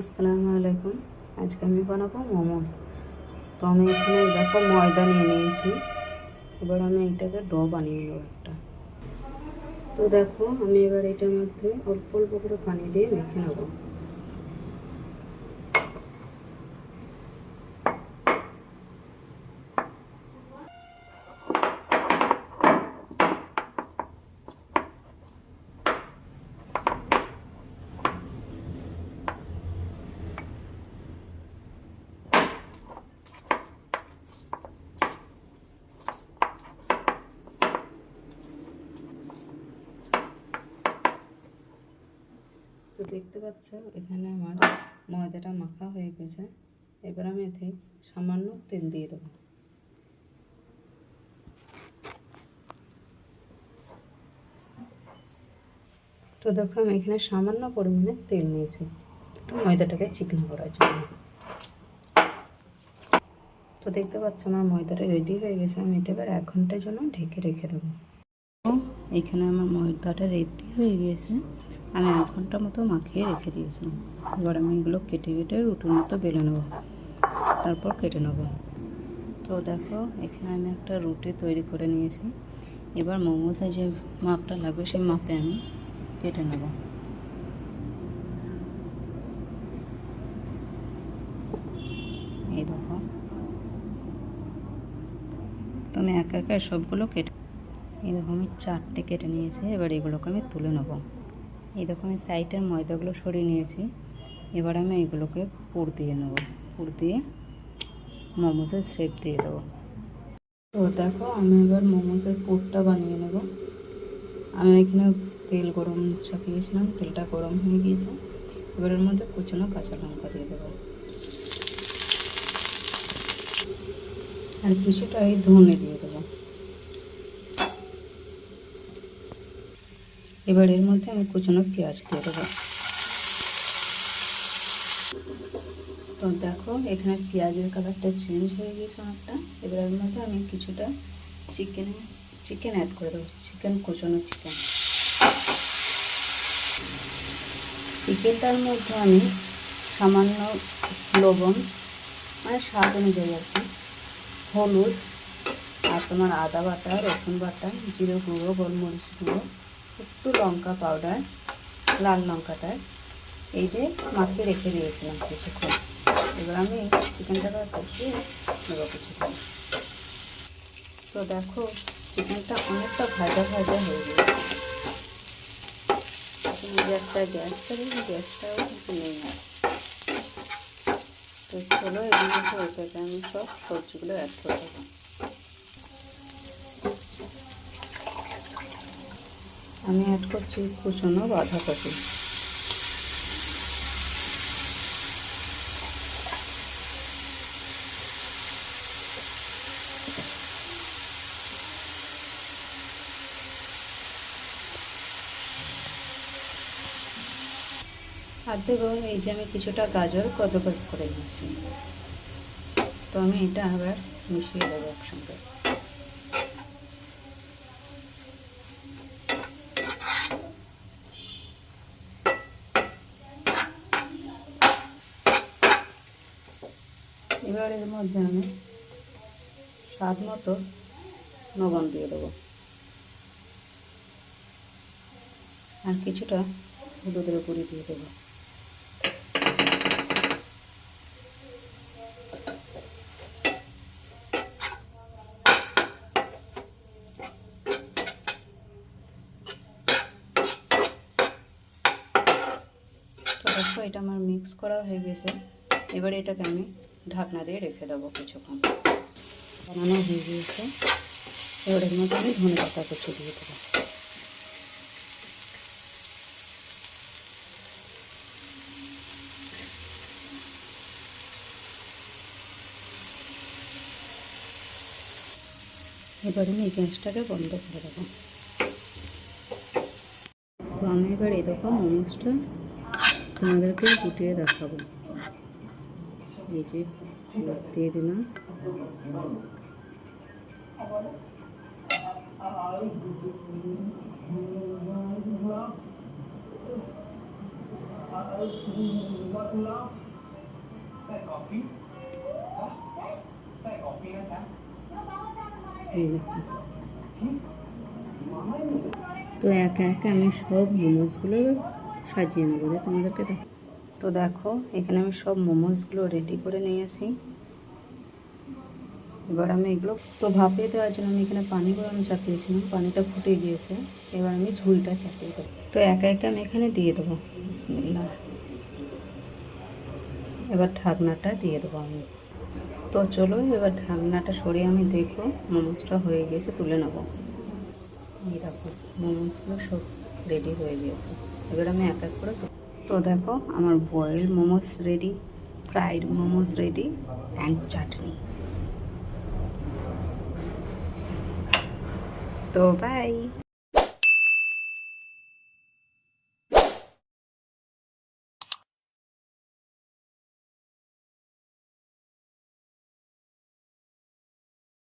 আসসালামু আলাইকুম। আজকে আমি বানাবো মোমোস তো আমি এখানে দেখো ময়দা নিয়ে নিয়েছি। এবার আমি এটাকে ড বানিয়ে নেব একটা। তো দেখো আমি এবার এটার মধ্যে অল্প অল্প করে পানি দিয়ে মেখে নেব। দেখতে পাচ্ছ, এখানে আমার ময়দাটা মাখা হয়ে গেছে। এবার আমি এতে সামান্য তেল দিয়ে দেবো। তো দেখো, আমি এখানে সামান্য পরিমাণে তেল নিয়েছি। একটু ময়দাটাকে চিকনো করার জন্য। তো দেখতে পাচ্ছ, আমার ময়দাটা রেডি হয়ে গেছে। আমি এটা এবার এক ঘণ্টার জন্য ঢেকে রেখে দেবো। এইখানে আমার ময়দাটা রেডি হয়ে গিয়েছে আমি এক ঘণ্টা মতো মাখিয়ে রেখে দিয়েছিলাম। এবার আমি এগুলো কেটে কেটে রুটির মতো বেলে নেব। তারপর কেটে নেব। তো দেখো, এখানে আমি একটা রুটি তৈরি করে নিয়েছি। এবার মোমোসে যে মাপটা লাগবে, সেই মাপে আমি কেটে নেব। এই দেখো। তো আমি একা একা সবগুলো কেটে, এই দেখো আমি চারটে কেটে নিয়েছি। এবার এগুলোকে আমি তুলে নেব। এই দেখো আমি সাইডের ময়দাগুলো সরিয়ে নিয়েছি। এবার আমি এগুলোকে পুর দিয়ে নেব। পুর দিয়ে মোমোসের শেপ দিয়ে দেবো। তো দেখো, আমি এবার মোমোসের পুরটা বানিয়ে নেব। আমি এখানে তেল গরম চাপিয়েছিলাম তেলটা গরম হয়ে গিয়েছে। এবার এর মধ্যে কুচনো কাঁচা লঙ্কা দিয়ে দেবো। আর কিছুটা এই ধনে দিয়ে দেবো। এবার এর মধ্যে আমি কুচনো পেঁয়াজ দিয়ে দেবো। তো দেখো, এখানে পেঁয়াজের কালারটা চেঞ্জ হয়ে গেছে অনেকটা। এবার এর মধ্যে আমি কিছুটা চিকেন চিকেন অ্যাড করে দেবো। চিকেন কুচনো চিকেন চিকেনটার মধ্যে আমি সামান্য লবণ মানে স্বাদ অনুযায়ী আর কি। হলুদ, আর তোমার আদা বাটা, রসুন বাটা, জিরে গুঁড়ো, গোলমরিচ গুঁড়ো। একটু লঙ্কা পাউডার লাল লঙ্কাটা এই যে মাখিয়ে রেখে দিয়েছিলাম কিছুক্ষণ। এবার আমি চিকেনটাকে কষিয়ে নেব কিছুক্ষণ। তো দেখো চিকেনটা অনেকটা ভাজা ভাজা হয়ে গেছে। যে একটা গ্যাস থাকে গ্যাসটাও কিন্তু নেই না তো চলো এগুলো আমি সব সবজিগুলো অ্যাড করে দেবো। আমি অ্যাড করছি কুচনো বাঁধাকপি। আর দেবো এই যে আমি কিছুটা গাজর কত করে নিয়েছি তো আমি এটা আবার মিশিয়ে দেবো একসঙ্গে। এবার এর মধ্যে আমি স্বাদ মতো লবণ দিয়ে দেবো। আর কিছুটা হলুদের গুঁড়ি দিয়ে দেবো। এটা আমার মিক্স করা হয়ে গেছে। এবার এটাকে আমি ঢাকনা দিয়ে রেখে দেবো কিছুক্ষণ। বানানো হয়ে গিয়েছে। এবার এর মধ্যে আমি ধনে পাতা কুচি দিয়ে দেবো। এবার আমি এই গ্যাসটাকে বন্ধ করে দেবো। তো আমি এবার এই দেখো মোমোসটা তোমাদেরকে ফুটিয়ে দেখাবো। এই যে দিয়ে দিলাম। এই তো একা একা আমি সব মোমোসগুলো সাজিয়ে নেব। তোমাদেরকে দেখো তো দেখো, এখানে আমি সব মোমোসগুলো রেডি করে নিয়ে আসি। এবার আমি এগুলো তো ভাপিয়ে দেওয়ার জন্য আমি এখানে পানি গরম চাপিয়েছিলাম, পানিটা ফুটে গিয়েছে। এবার আমি ঝুলটা চাপিয়ে দেবো। তো একা একা আমি এখানে দিয়ে দেবো। বিসমিল্লাহ। এবার ঢাকনাটা দিয়ে দেবো আমি। তো চলো, এবার ঢাকনাটা সরিয়ে আমি দেখব মোমোসটা হয়ে গিয়েছে, তুলে নেব। এই মোমোসগুলো সব রেডি হয়ে গিয়েছে। এবার আমি এক এক করে তো দেখো আমার boil momos ready fried momos ready and chutney তো বাই